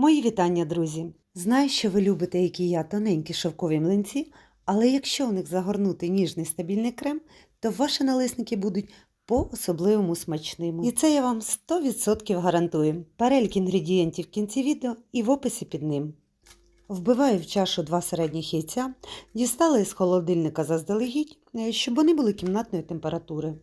Мої вітання, друзі! Знаю, що ви любите, як і я, тоненькі шовкові млинці, але якщо в них загорнути ніжний стабільний крем, то ваші налисники будуть по-особливому смачними. І це я вам 100% гарантую. Перелік інгредієнтів в кінці відео і в описі під ним. Вбиваю в чашу два середніх яйця, дістала із холодильника заздалегідь, е, щоб вони були кімнатної температури.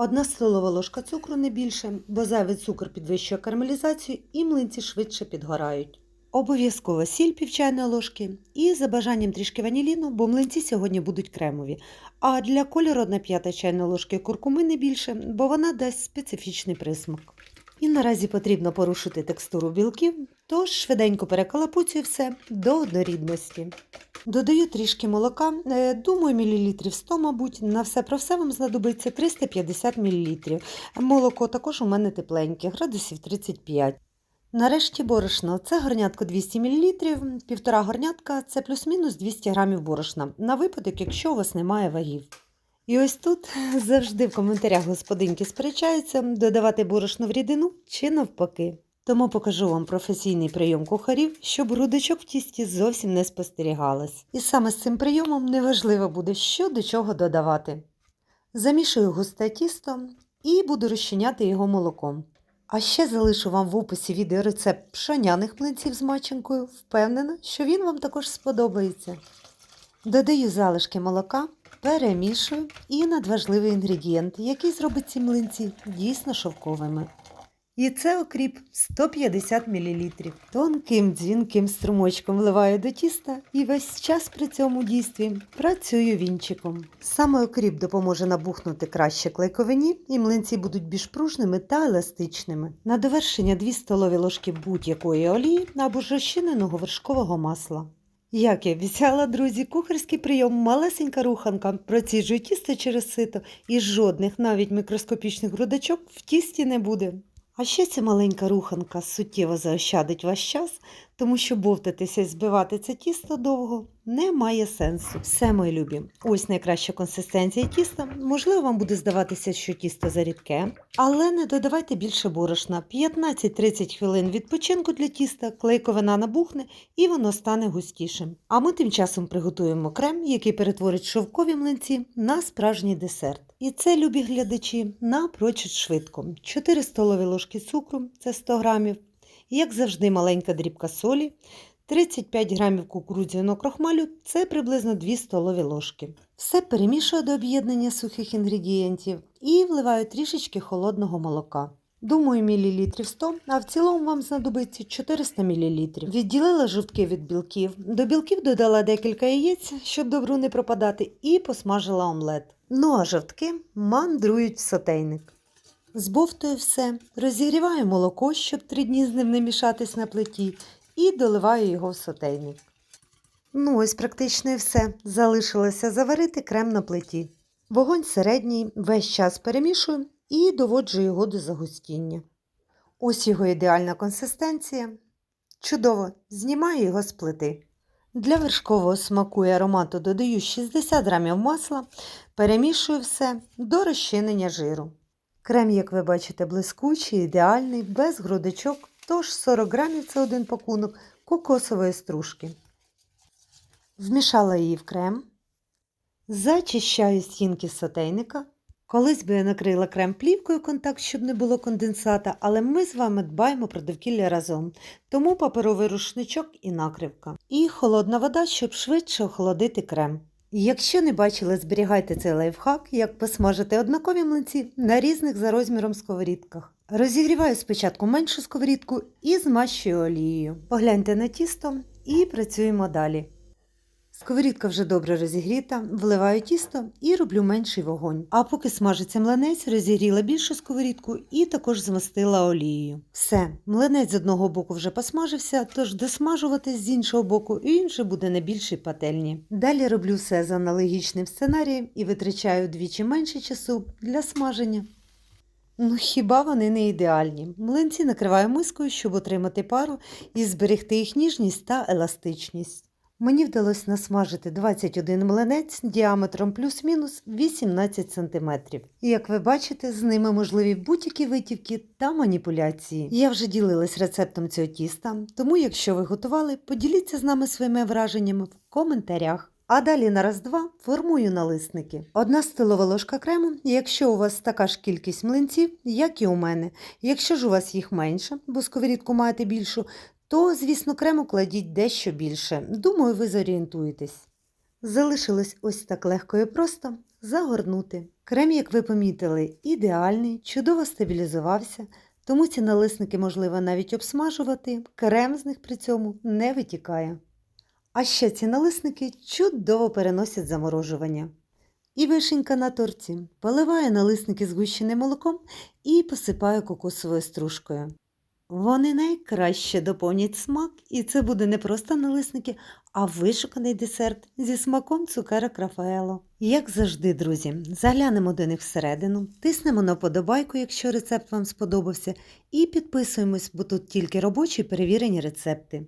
Одна столова ложка цукру не більше, бо зайвий цукор підвищує карамелізацію і млинці швидше підгорають. Обов'язково сіль пів чайної ложки і за бажанням трішки ваніліну, бо млинці сьогодні будуть кремові. А для кольору одна п'ята чайної ложки куркуми не більше, бо вона дасть специфічний присмак. І наразі потрібно порушити текстуру білків, тож швиденько перекалапуцюю все до однорідності. Додаю трішки молока, е, думаю, мілілітрів 100, мабуть, на все про все вам знадобиться 350 мл. Молоко також у мене тепленьке, градусів 35. Нарешті борошно. Це горнятко 200 мл, півтора горнятка це плюс-мінус 200 г борошна, на випадок, якщо у вас немає вагів. І ось тут завжди в коментарях господинки сперечаються, додавати борошно в рідину чи навпаки. Тому покажу вам професійний прийом кухарів, щоб грудочок в тісті зовсім не спостерігалось. І саме з цим прийомом неважливо буде, що до чого додавати. Замішую густе тісто і буду розчиняти його молоком. А ще залишу вам в описі відео рецепт пшоняних млинців з маченкою. Впевнена, що він вам також сподобається. Додаю залишки молока, перемішую і надважливий інгредієнт, який зробить ці млинці дійсно шовковими. І це окріп 150 мл. Тонким дзвінким струмочком вливаю до тіста і весь час при цьому дійстві працюю вінчиком. Саме окріп допоможе набухнути краще клейковині, і млинці будуть більш пружними та еластичними. На довершення 2 столові ложки будь-якої олії або ж розчиненого вершкового масла. Як я обіцяла, друзі, кухарський прийом, малесенька руханка, проціжую тісто через сито і жодних навіть мікроскопічних грудочок в тісті не буде. А ще ця маленька руханка суттєво заощадить ваш час, тому що бовтатися і збивати це тісто довго не має сенсу. Все, мої любі, ось найкраща консистенція тіста. Можливо, вам буде здаватися, що тісто зарідке, але не додавайте більше борошна. 15-30 хвилин відпочинку для тіста, клейковина набухне і воно стане густішим. А ми тим часом приготуємо крем, який перетворить шовкові млинці на справжній десерт. І це, любі глядачі, напрочуд швидко. 4 столові ложки цукру це 100 грамів, як завжди, маленька дрібка солі, 35 грамів кукурудзяного крохмалю це приблизно 2 столові ложки. Все перемішую до об'єднання сухих інгредієнтів і вливаю трішечки холодного молока. Думаю, мілілітрів 100, а в цілому вам знадобиться 400 мл. Відділила жовтки від білків. До білків додала декілька яєць, щоб добру не пропадати, і посмажила омлет. Ну а жовтки мандрують в сотейник. Збовтую все, розігріваю молоко, щоб три дні з ним не мішатись на плиті, і доливаю його в сотейник. Ну, ось практично і все. Залишилося заварити крем на плиті. Вогонь середній, весь час перемішую і доводжу його до загустіння. Ось його ідеальна консистенція. Чудово, знімаю його з плити. Для вершкового смаку і аромату додаю 60 грамів масла, перемішую все до розчинення жиру. Крем, як ви бачите, блискучий, ідеальний, без грудочок, тож 40 грамів це один пакунок кокосової стружки. Вмішала її в крем, зачищаю стінки сотейника. Колись би я накрила крем плівкою контакт, щоб не було конденсата, але ми з вами дбаємо про довкілля разом, тому паперовий рушничок і накривка. І холодна вода, щоб швидше охолодити крем. Якщо не бачили, зберігайте цей лайфхак, як посмажити однакові млинці на різних за розміром сковорідках. Розігріваю спочатку меншу сковорідку і змащую олією. Погляньте на тісто і працюємо далі. Сковорідка вже добре розігріта, вливаю тісто і роблю менший вогонь. А поки смажиться млинець, розігріла більшу сковорідку і також змастила олією. Все, млинець з одного боку вже посмажився, тож досмажувати з іншого боку і він буде на більшій пательні. Далі роблю все за аналогічним сценарієм і витрачаю двічі менше часу для смаження. Ну хіба вони не ідеальні? Млинці накриваю мискою, щоб отримати пару і зберегти їх ніжність та еластичність. Мені вдалося насмажити 21 млинець діаметром плюс-мінус 18 см. І як ви бачите, з ними можливі будь-які витівки та маніпуляції. Я вже ділилась рецептом цього тіста, тому якщо ви готували, поділіться з нами своїми враженнями в коментарях. А далі на раз-два формую налисники. Одна столова ложка крему, якщо у вас така ж кількість млинців, як і у мене. Якщо ж у вас їх менше, бо сковорідку маєте більшу, то, звісно, крему кладіть дещо більше. Думаю, ви зорієнтуєтесь. Залишилось ось так легко і просто загорнути. Крем, як ви помітили, ідеальний, чудово стабілізувався, тому ці налисники можливо навіть обсмажувати, крем з них при цьому не витікає. А ще ці налисники чудово переносять заморожування. І вишенька на торті. Поливаю налисники згущеним молоком і посипаю кокосовою стружкою. Вони найкраще доповнять смак, і це буде не просто налисники, а вишуканий десерт зі смаком цукерок Рафаело. Як завжди, друзі, заглянемо до них всередину, тиснемо на подобайку, якщо рецепт вам сподобався, і підписуємось, бо тут тільки робочі перевірені рецепти.